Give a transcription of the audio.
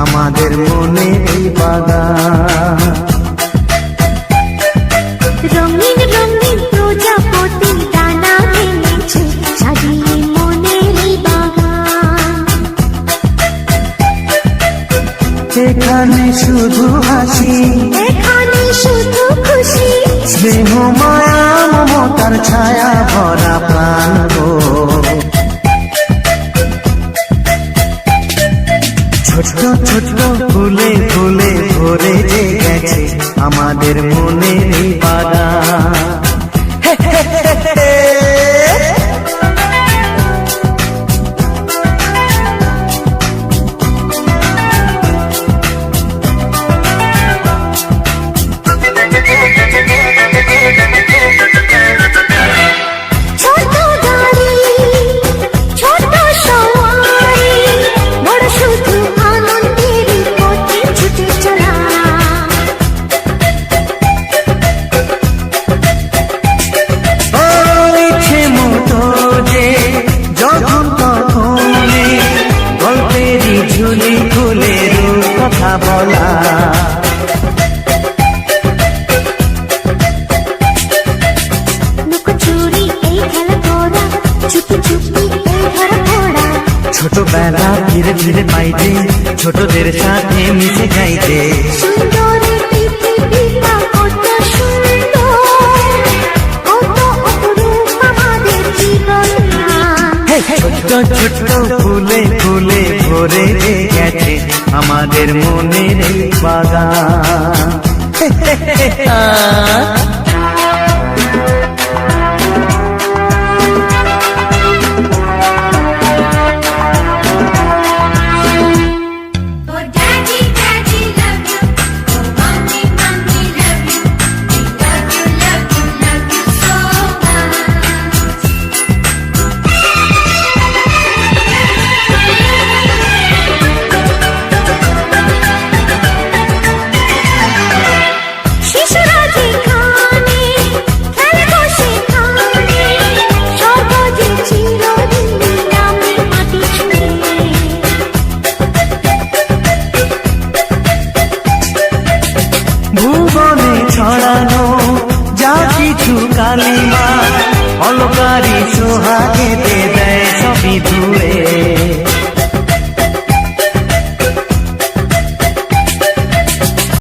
আমাদের মনে এই বাগান মনের এখানে শুধু হাসি এখানে শুধু খুশি। স্নেহ মায়া মমতার ছায়া। ছোট ছোট ফুলে ফুলে ভরে যে গেছে আমাদের মনের বাগান। ছোট বেলা ধীরে ধীরে পাইতে ছোটদের সাথে মিশে যাইতে ছোট ছোট ফুলে ফুলে ভরে গেছে আমাদের মনের বাগান কালিমা অলকারী সোহাগে দে দেয় সবই দূরে